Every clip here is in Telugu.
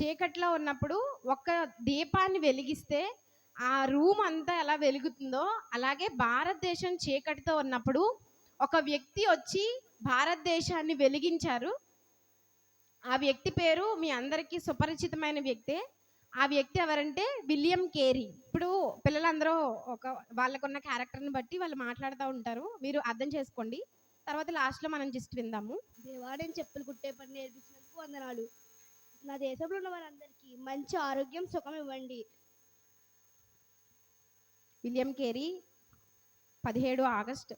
చీకట్లో ఉన్నప్పుడు ఒక్క దీపాన్ని వెలిగిస్తే ఆ రూమ్ అంతా ఎలా వెలుగుతుందో అలాగే భారతదేశం చీకటితో ఉన్నప్పుడు ఒక వ్యక్తి వచ్చి భారతదేశాన్ని వెలిగించారు. ఆ వ్యక్తి పేరు మీ అందరికీ సుపరిచితమైన వ్యక్తే. ఆ వ్యక్తి ఎవరంటే విలియం కేరీ. ఇప్పుడు పిల్లలందరూ ఒక వాళ్ళకున్న క్యారెక్టర్ని బట్టి వాళ్ళు మాట్లాడుతూ ఉంటారు. మీరు అర్థం చేసుకోండి. తర్వాత లాస్ట్లో మనం జస్ట్ విందాము. దేవాడని చెప్పులు కుట్టే పని నేర్పించినందుకు వందనాలు. నా దేశంలో ఉన్న వారందరికీ మంచి ఆరోగ్యం సుఖం ఇవ్వండి. విలియం కేరీ పదిహేడు ఆగస్ట్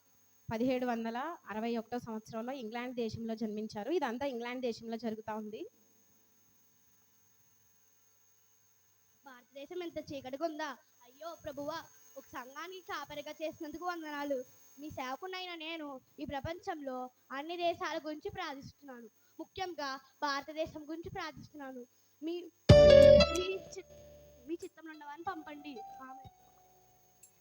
పదిహేడు వందల అరవై ఒకటో సంవత్సరంలో ఇంగ్లాండ్ దేశంలో జన్మించారు. ఇదంతా ఇంగ్లాండ్ దేశంలో జరుగుతూ ఉంది. భారతదేశం ఎంత చీకటిగా ఉందా? అయ్యో ప్రభువా ఒక సంఘానికి కాపరిగా చేసినందుకు వందనాలు. మీ సేవకునైన నేను ఈ ప్రపంచంలో అన్ని దేశాల గురించి ప్రార్థిస్తున్నాను. ముఖ్యంగా భారతదేశం గురించి ప్రార్థిస్తున్నాను. మీ మీ మీ చిత్తంలో ఉన్నవారిని పంపండి.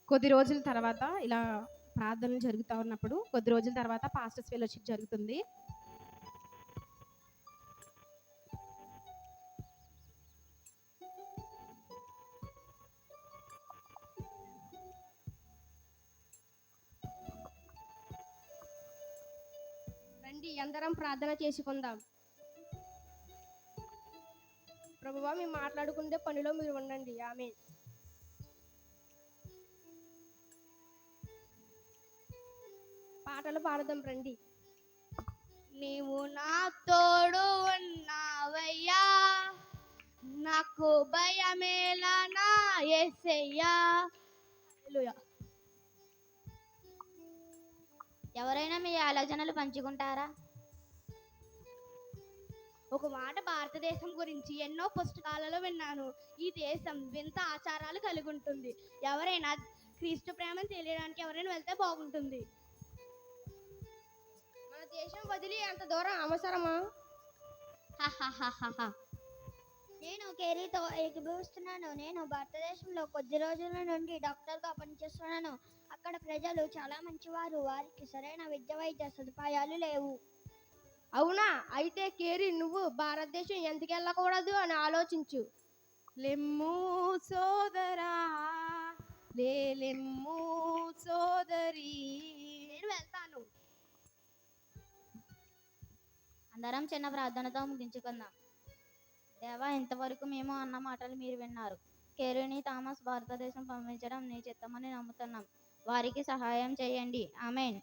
కొద్ది రోజుల తర్వాత ఇలా ప్రార్థనలు జరుగుతూ ఉన్నప్పుడు కొద్ది రోజుల తర్వాత పాస్టర్స్ ఫెలోషిప్ జరుగుతుంది. అందరం ప్రార్థన చేసుకుందాం. ప్రభువా మేము మాట్లాడుకుంటే పనిలో మీరు ఉండండి. ఆమె పాటలు పాడదాం రండి. నీవు నా తోడు ఉన్నావయ్యా నాకు భయమేలా నా యేసయ్యా హల్లెలూయా. ఎవరైనా మీ ఆలోచనలు పంచుకుంటారా? ఒక మాట భారతదేశం గురించి ఎన్నో పుస్తకాలలో విన్నాను. ఈ దేశం వింత ఆచారాలు కలిగి ఉంటుంది ఎవరైనా క్రీస్తు ప్రేమను తెలియడానికి ఎవరైనా వెళ్తే బాగుంటుంది. మన దేశం వదిలి అంత దూరం అవసరమా. నేను కేరీతో ఏకీభవిస్తున్నాను. నేను భారతదేశంలో కొద్ది రోజుల నుండి డాక్టర్గా పనిచేస్తున్నాను. అక్కడ ప్రజలు చాలా మంచివారు. వారికి సరైన విద్య వైద్య సదుపాయాలు లేవు. అవునా? అయితే కేరి నువ్వు భారతదేశం ఎందుకు వెళ్ళకూడదు అని ఆలోచించు. లెమ్ము సోదరా లేలెమ్ము సోదరి. నేను వెళ్తాను. అందరం చిన్న ప్రార్థనతో ముగించుకుందాం. దేవా ఇంతవరకు మేము అన్న మాటలు మీరు విన్నారు. కేరీని థామస్ భారతదేశం పంపించడం నీ చిత్తమని నమ్ముతున్నాం. వారికి సహాయం చేయండి. ఆమెన్.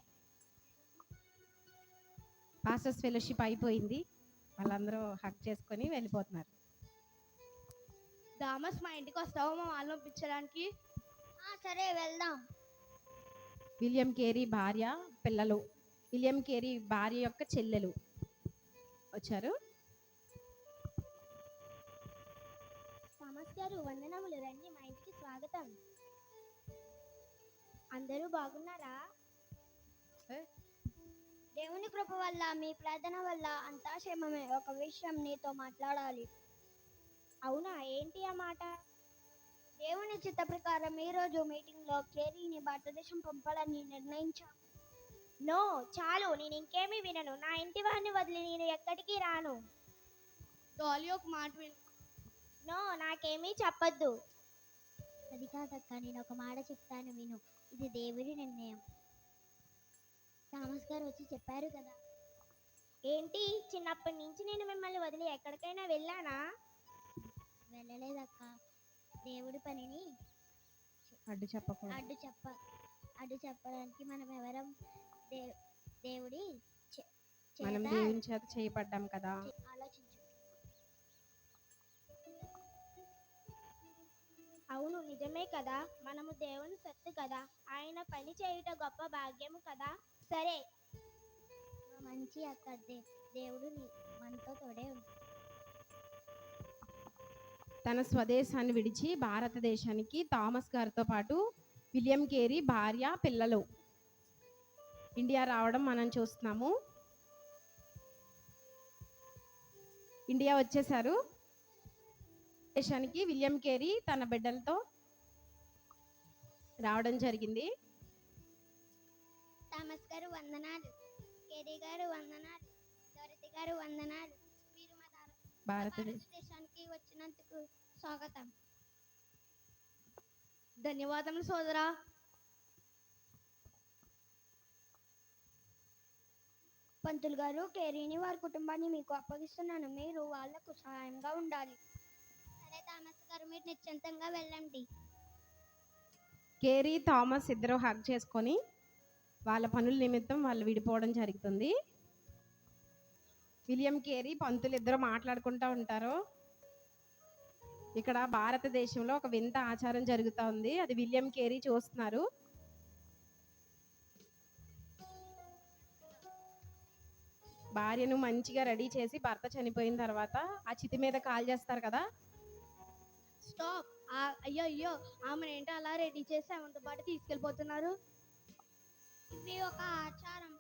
పాస్టర్స్ ఫెలోషిప్ అయిపోయింది. వాళ్ళందరూ హక్ చేసుకొని వెళ్ళిపోతున్నారు. థామస్ మా ఇంటికి వస్తావా? మా వాళ్ళని పంపించడానికి. సరే వెళ్దాం. విలియం కేరీ భార్య పిల్లలు. విలియం కేరీ భార్య యొక్క చెల్లెలు. వచ్చారు? థామస్ గారు వందనములు. రండి మా ఇంటికి స్వాగతం. అందరూ బాగున్నారా? దేవుని కృప వల్ల మీ ప్రార్థన వల్ల అంతా క్షేమమే. ఒక విషయం నీతో మాట్లాడాలి. అవునా? ఏంటి ఆ మాట? దేవుని చిత్త ప్రకారం ఈ రోజు మీటింగ్లో కేరీని భారతదేశం పంపాలని నిర్ణయించాం. నో చాలు. నేను ఇంకేమీ వినను. నా ఇంటి వారిని వదిలి నేను ఎక్కడికి రాను. డాలీ ఒక మాట విను. నో నాకేమీ చెప్పొద్దు. అది కాదక్క నేను ఒక మాట చెప్తాను విను. ఇది దేవుడి నిర్ణయం. థామస్ గారు వచ్చి చెప్పారు కదా. ఏంటి? చిన్నప్పటి నుంచి నేను మిమ్మల్ని వదిలి ఎక్కడికైనా వెళ్ళానా? వెళ్ళలేదక్క. దేవుడి పనిని అడ్డు చెప్పకూడదు. అడ్డు చెప్ప అడ్డు చెప్పడానికి మనం ఎవరం దేవుడి చే- మనం చేత దేవుని చేత చేయబడ్డాం కదా. అవును నిజమే కదా. మనము దేవుని సత్తు కదా. ఆయన పని చేయుట గొప్ప భాగ్యము కదా. సరే. మంచి అక్క దేవుడు మనతో తోడే తన స్వదేశాన్ని విడిచి భారతదేశానికి థామస్ గారితో పాటు విలియం కేరీ భార్య పిల్లలు. ఇండియా రావడం మనం చూస్తున్నాము. ఇండియా వచ్చేసారు దేశానికి విలియం కేరీ తన బిడ్డలతో రావడం జరిగింది. థామస్ గారు వందనాలు కేరీ గారు వందనాలు దొరతి గారు వందనాలు. మీరు మా భారత- భారతదేశం భారతదేశానికి వచ్చిన వచ్చినందుకు స్వాగతం. ధన్యవాదములు సోదరా. పంతులు గారు కేరీని వారి కుటుంబాన్ని మీకు అప్పగిస్తున్నాను. మీరు వాళ్ళకు సహాయంగా ఉండాలి. థామస్ మీరు నిశ్చింతంగా వెళ్ళండి. కేరీ థామస్ ఇద్దరు హక్ చేసుకొని వాళ్ళ పనుల నిమిత్తం వాళ్ళు విడిపోవడం జరుగుతుంది. విలియం కేరీ పంతులు ఇద్దరు మాట్లాడుకుంటూ ఉంటారు. ఇక్కడ భారతదేశంలో ఒక వింత ఆచారం జరుగుతూ ఉంది. అది విలియం కేరీ చూస్తున్నారు. భార్యను మంచిగా రెడీ చేసి భర్త చనిపోయిన తర్వాత ఆ చితి మీద కాల్ చేస్తారు కదా స్టాప్. అయ్యో అయ్యో ఆమెను ఏంటో అలా రెడీ చేసి ఆమెతో పాటు తీసుకెళ్ళిపోతున్నారు. ఇవి ఒక ఆచారం.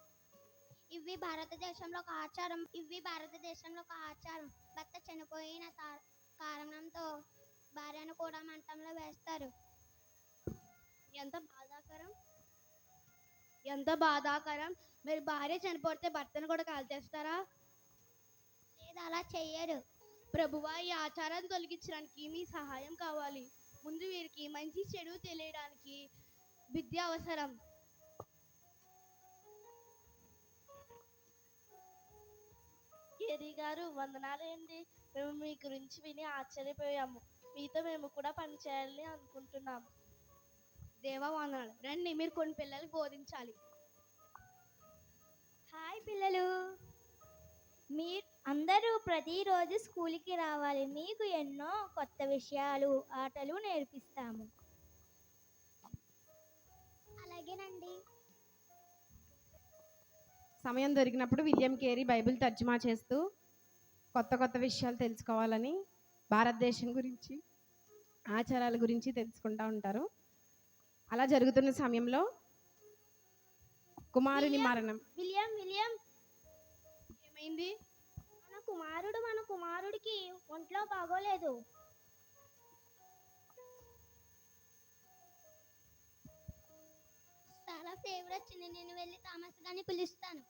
ఇవి భారతదేశంలో ఒక ఆచారం. ఇవి భారతదేశంలో ఒక ఆచారం. భర్త చనిపోయిన కారణంతో భార్యను కూడా మంటంలో వేస్తారు. ఎంత బాధాకరం. ఎంత బాధాకరం. మీరు భార్య చనిపోతే భర్తను కూడా కాల్ చేస్తారా లేదు అలా చెయ్యరు. ప్రభువా ఈ ఆచారం తొలగించడానికి మీ సహాయం కావాలి. ముందు వీరికి మంచి చెడు తెలియడానికి విద్య అవసరం. కేరీ గారు వందనాలేండి. మేము మీ గురించి విని ఆశ్చర్యపోయాము. మీతో మేము కూడా పనిచేయాలని అనుకుంటున్నాము దేవా వందనాలు రండి. మీరు కొన్ని పిల్లలు బోధించాలి. హాయ్ పిల్లలు. మీరు అందరూ ప్రతిరోజు స్కూల్కి రావాలి. మీకు ఎన్నో కొత్త విషయాలు ఆటలు నేర్పిస్తాము. అలాగేనండి. సమయం దొరికినప్పుడు విలియం కేరీ బైబిల్ తర్జుమా చేస్తూ కొత్త కొత్త విషయాలు తెలుసుకోవాలని భారతదేశం గురించి ఆచారాల గురించి తెలుసుకుంటూ ఉంటారు. అలా జరుగుతున్న సమయంలో కుమారుని మరణం. విలియం విలియం ఏమైంది? మన కుమారుడు మన కుమారుడికి ఒంట్లో బాగోలేదు. చాలా ఫేవర్ వచ్చింది. నేను వెళ్ళి థామస్ గారిని పిలుస్తాను.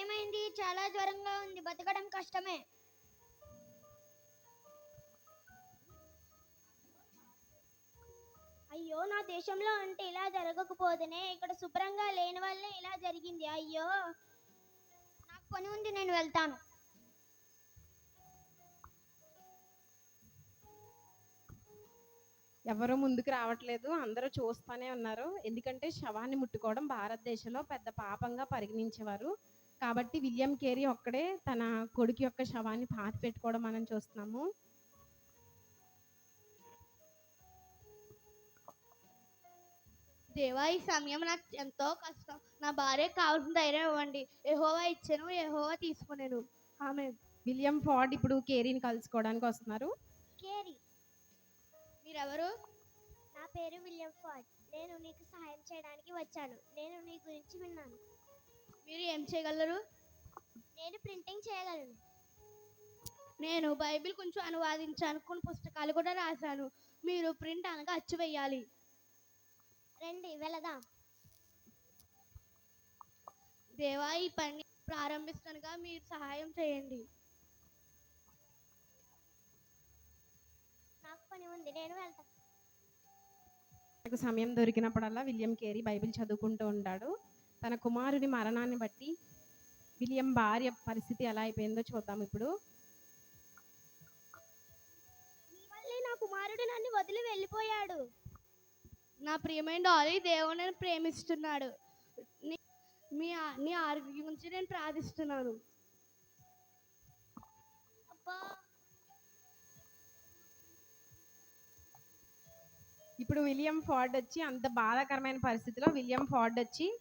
ఏమైంది? చాలా జ్వరంగా ఉంది. బతకడం కష్టమే. అయ్యో నా దేశంలో అంటే ఇలా జరగకపోతేనే ఇక్కడ శుభ్రంగా లేని వల్లే ఇలా జరిగింది. అయ్యో నాకు పని ఉంది నేను వెళ్తాను. ఎవరు ముందుకు రావట్లేదు అందరూ చూస్తూనే ఉన్నారు. ఎందుకంటే శవాన్ని ముట్టుకోవడం భారతదేశంలో పెద్ద పాపంగా పరిగణించేవారు. కాబట్టి విలియం కేరీ ఒక్కడే తన కొడుకు యొక్క శవాన్ని పాతి పెట్టుకోవడం మనం చూస్తున్నాము. దేవా ఈ సమయం నాకు ఎంతో కష్టం. నా భార్యకు కావాల్సిన ధైర్యం ఇవ్వండి. ఎహోవా ఇచ్చాను ఎహోవా తీసుకునేను. ఆమె విలియం ఫార్డ్ ఇప్పుడు కేరీని కలుసుకోవడానికి వస్తున్నారు. కేరీ మీరెవరు? నా పేరు విలియం ఫార్డ్. నేను నీకు సహాయం చేయడానికి వచ్చాను. నేను నీ గురించి విన్నాను. మీరు ఏం చేయగలరు? నేను ప్రింటింగ్ చేయగలను. నేను బైబిల్ కొంచెం అనువాదించాను. కొన్ని పుస్తకాలు కూడా రాశాను. మీరు ప్రింట్ అనగా అచ్చు వేయాలి రండి వెళదాం. దేవా ఈ పని ప్రారంభిస్తుండగా మీరు సహాయం చేయండి. నాకు పని ఉంది నేను వెళ్తాను నాకు సమయం దొరికినప్పుడల్లా విలియం కేరీ బైబిల్ చదువుకుంటూ ఉంటాడు. తన కుమారుని మరణాన్ని బట్టి విలియం భార్య పరిస్థితి ఎలా అయిపోయిందో చూద్దాం ఇప్పుడు. నా కుమారుడు నన్ను వదిలి వెళ్ళిపోయాడు. నా ప్రియమైన డాలీ దేవుని ప్రేమిస్తున్నాడు. నీ- మీ నీ ఆరోగ్యం గురించి నేను ప్రార్థిస్తున్నాను. ఇప్పుడు విలియం ఫార్డ్ వచ్చి అంత బాధాకరమైన పరిస్థితిలో విలియం ఫార్డ్ వచ్చి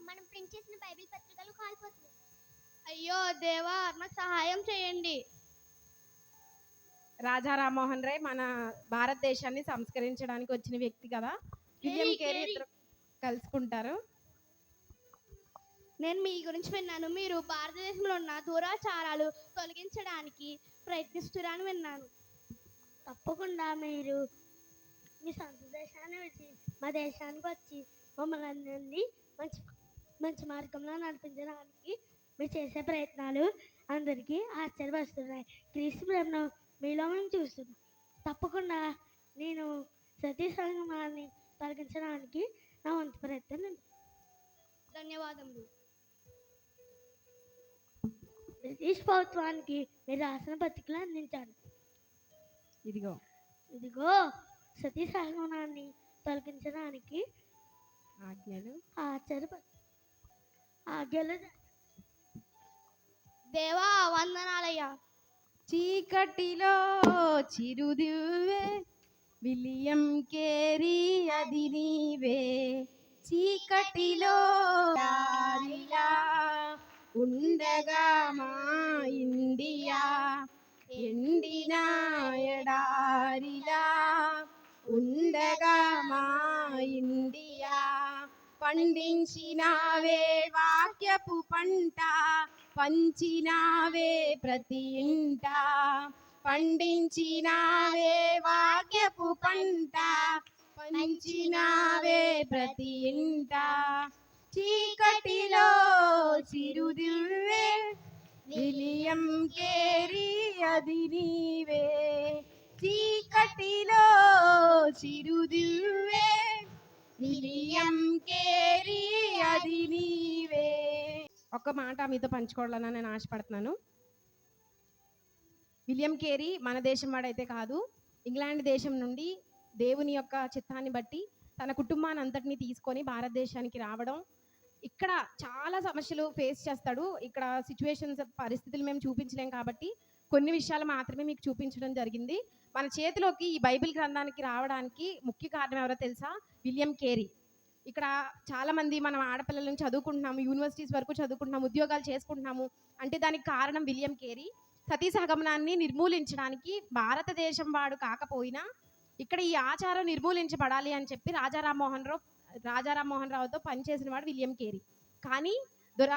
మనం ప్రింట్ చేసిన బైబిల్ పత్రికలు కాలిపోతున్నాయి. అయ్యో దేవా నాకు సహాయం చేయండి. రాజా రామ్మోహన్ రాయ్ మన భారతదేశాన్ని సంస్కరించడానికి వచ్చిన వ్యక్తి కదా. William Carey. ఇద్దరు కలుసుకుంటారు. నేను మీ గురించి విన్నాను. మీరు భారతదేశంలో ఉన్న దురాచారాలు తొలగించడానికి ప్రయత్నిస్తున్నారని విన్నాను. తప్పకుండా మీరు మీ సొంత దేశాన్ని విడిచి మా దేశానికి వచ్చి మమ్మల్ని అందరినీ మంచి మంచి మార్గంలో నడిపించడానికి మీరు చేసే ప్రయత్నాలు అందరికీ ఆశ్చర్యపరుస్తున్నాయి. క్రీస్తు ప్రేమను మీలో మేము చూస్తున్నాం. తప్పకుండా నేను సతీ సంగమాన్ని తొలగించడానికి నా వంతు ప్రయత్నం ధన్యవాదములు. బ్రిటిష్ ప్రభుత్వానికి మీరు రాసిన పత్రికలు అందించాను. ఇదిగో. ఇదిగో సతీ సహగమనాన్ని తొలగించడానికి ఆజ్ఞలు. ఆశ్చర్య ఆజ్ఞలు దేవా వందనాలయ్యా చీకటిలో చిరుదివ్వే విలియం కేరీ అది నీవే చీకటిలో దారిలా ఉండగా మా ఇండియా ఎండిన ఎడారిలా ఉండగా మా ఇండియా పండించినావే వాక్యపు పంట పంచినావే ప్రతి ఇంట. పండించినావే వాక్యపు పంట. పంచినావే ప్రతి ఇంట. చీకటిలో చిరుదివ్వే. విలియం కేరి అది నీవే. చీకటిలో చిరుదివ్వే. విలియం కేరి అది నీవే. ఒక్క మాట మీతో పంచుకోవాలని నేను ఆశపడుతున్నాను. విలియం కేరీ మన దేశం వాడైతే కాదు ఇంగ్లాండ్ దేశం నుండి దేవుని యొక్క చిత్తాన్ని బట్టి తన కుటుంబాన్ని అంతటిని తీసుకొని భారతదేశానికి రావడం ఇక్కడ చాలా సమస్యలు ఫేస్ చేస్తాడు. ఇక్కడ సిచ్యువేషన్స్ పరిస్థితులు మేము చూపించలేం కాబట్టి కొన్ని విషయాలు మాత్రమే మీకు చూపించడం జరిగింది. మన చేతిలోకి ఈ బైబిల్ గ్రంథానికి రావడానికి ముఖ్య కారణం ఎవరో తెలుసా? William Carey. ఇక్కడ చాలా మంది మనం ఆడపిల్లలను చదువుకుంటున్నాము యూనివర్సిటీస్ వరకు చదువుకుంటున్నాము ఉద్యోగాలు చేసుకుంటున్నాము అంటే దానికి కారణం విలియం కేరీ. సతీ సహగమనాన్ని నిర్మూలించడానికి భారతదేశం వాడు కాకపోయినా ఇక్కడ ఈ ఆచారం నిర్మూలించబడాలి అని చెప్పి రాజా రామ్మోహన్ రావు రాజా రామ్మోహన్ రావుతో పనిచేసిన వాడు విలియం కేరీ. కానీ దుర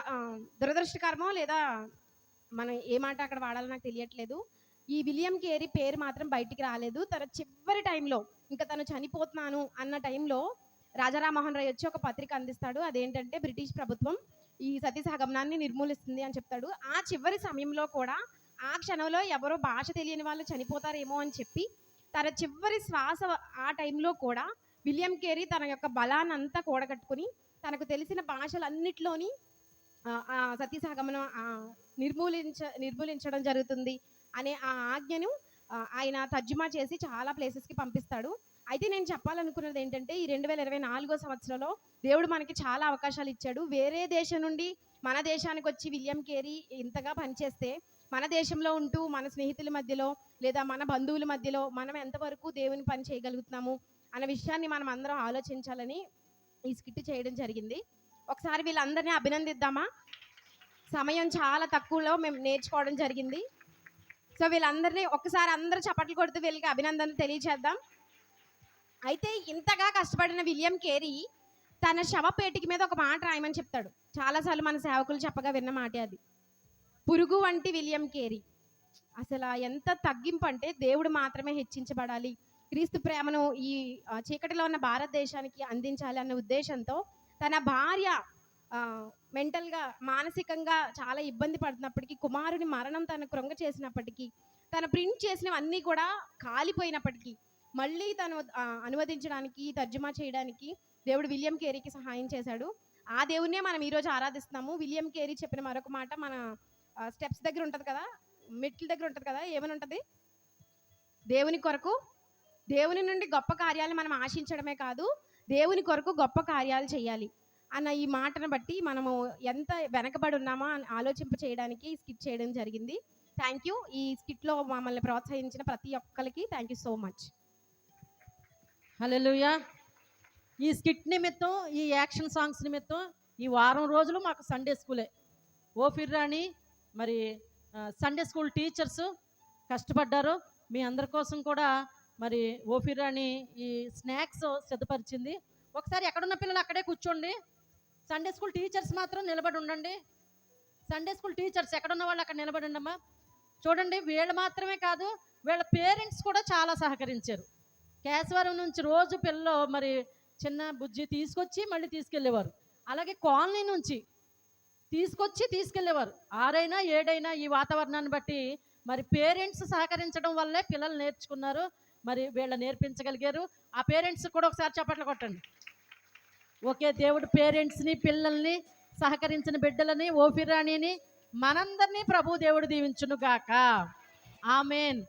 దురదృష్టకరమో లేదా మనం ఏ మాట అక్కడ వాడాలో నాకు తెలియట్లేదు. ఈ విలియం కేరీ పేరు మాత్రం బయటికి రాలేదు. తన చివరి టైంలో ఇంకా తను చనిపోతున్నాను అన్న టైంలో రాజారామోహన్ రాయ్ వచ్చి ఒక పత్రిక అందిస్తాడు. అదేంటంటే బ్రిటిష్ ప్రభుత్వం ఈ సతీ సహగమనాన్ని నిర్మూలిస్తుంది అని చెప్తాడు. ఆ చివరి సమయంలో కూడా ఆ క్షణంలో ఎవరో భాష తెలియని వాళ్ళు చనిపోతారేమో అని చెప్పి తన చివరి శ్వాస ఆ టైంలో కూడా విలియం కేరీ తన యొక్క బలాన్నంతా కూడగట్టుకుని తనకు తెలిసిన భాషలన్నిటిలోని ఆ, సతీ సహగమనం నిర్మూలించ నిర్మూలించడం జరుగుతుంది అనే ఆ ఆజ్ఞను ఆయన తర్జుమా చేసి చాలా ప్లేసెస్కి పంపిస్తాడు. అయితే నేను చెప్పాలనుకున్నది ఏంటంటే ఈ రెండు వేల ఇరవై నాలుగో సంవత్సరంలో దేవుడు మనకి చాలా అవకాశాలు ఇచ్చాడు. వేరే దేశం నుండి మన దేశానికి వచ్చి విలియం కేరీ ఇంతగా పనిచేస్తే మన దేశంలో ఉంటూ మన స్నేహితుల మధ్యలో లేదా మన బంధువుల మధ్యలో మనం ఎంతవరకు దేవుని పని చేయగలుగుతున్నాము అన్న విషయాన్ని మనం అందరం ఆలోచించాలని ఈ స్కిట్ చేయడం జరిగింది. ఒకసారి వీళ్ళందరినీ అభినందిద్దామా? సమయం చాలా తక్కువలో మేము నేర్చుకోవడం జరిగింది. సో వీళ్ళందరినీ ఒక్కసారి అందరూ చప్పట్లు కొడుతూ వీళ్ళకి అభినందనలు తెలియచేద్దాం. అయితే ఇంతగా కష్టపడిన విలియం కేరీ తన శవపేటికి మీద ఒక మాట రాయమని చెప్తాడు. చాలాసార్లు మన సేవకులు చెప్పగా విన్న మాటే అది. పురుగు వంటి విలియం కేరీ. అసలు ఎంత తగ్గింపు అంటే దేవుడు మాత్రమే హెచ్చించబడాలి. క్రీస్తు ప్రేమను ఈ చీకటిలో ఉన్న భారతదేశానికి అందించాలి అన్న ఉద్దేశంతో తన భార్య మెంటల్గా మానసికంగా చాలా ఇబ్బంది పడుతున్నప్పటికీ కుమారుని మరణం తన కృంగ చేసినప్పటికీ తన ప్రింట్ చేసినవన్నీ కూడా కాలిపోయినప్పటికీ మళ్ళీ తను అనువదించడానికి తర్జుమా చేయడానికి దేవుడు విలియం కేరీకి సహాయం చేశాడు. ఆ దేవుణ్ణే మనం ఈరోజు ఆరాధిస్తున్నాము. విలియం కేరీ చెప్పిన మరొక మాట మన స్టెప్స్ దగ్గర ఉంటుంది కదా? మెట్ల దగ్గర ఉంటుంది కదా? ఏమని ఉంటుంది? దేవుని కొరకు దేవుని నుండి గొప్ప కార్యాలు మనం ఆశించడమే కాదు దేవుని కొరకు గొప్ప కార్యాలు చేయాలి అన్న ఈ మాటను బట్టి మనము ఎంత వెనకబడి ఉన్నామో అని ఆలోచింప చేయడానికి స్కిట్ చేయడం జరిగింది. Thank you. ఈ స్కిట్లో మమ్మల్ని ప్రోత్సహించిన ప్రతి ఒక్కరికి థ్యాంక్ యూ సో మచ్. హలోయా ఈ స్కిట్ నిమిత్తం ఈ యాక్షన్ సాంగ్స్ నిమిత్తం ఈ వారం రోజులు మాకు సండే స్కూలే. ఓఫిర్ రాణి మరి సండే స్కూల్ టీచర్స్ కష్టపడ్డారు. మీ అందరి కోసం కూడా మరి ఓఫిర్ రాణి ఈ స్నాక్స్ సిద్ధపరిచింది. ఒకసారి ఎక్కడున్న పిల్లలు అక్కడే కూర్చోండి. సండే స్కూల్ టీచర్స్ మాత్రం నిలబడి ఉండండి. సండే స్కూల్ టీచర్స్ ఎక్కడున్న వాళ్ళు అక్కడ నిలబడి ఉండమ్మా. చూడండి వీళ్ళు మాత్రమే కాదు వీళ్ళ పేరెంట్స్ కూడా చాలా సహకరించారు. కేశవరం నుంచి రోజు పిల్లలు మరి చిన్న బుజ్జి తీసుకొచ్చి మళ్ళీ తీసుకెళ్ళేవారు. అలాగే కాలనీ నుంచి తీసుకొచ్చి తీసుకెళ్ళేవారు. ఆరైనా ఏడైనా ఈ వాతావరణాన్ని బట్టి మరి పేరెంట్స్ సహకరించడం వల్లే పిల్లలు నేర్చుకున్నారు. మరి వీళ్ళ నేర్పించగలిగారు. ఆ పేరెంట్స్ కూడా ఒకసారి చప్పట్లు కొట్టండి. ఓకే దేవుడు పేరెంట్స్ని పిల్లల్ని సహకరించిన బిడ్డలని ఓఫిరాణిని మనందరినీ ప్రభు దేవుడు దీవించునుగాక. ఆమెన్.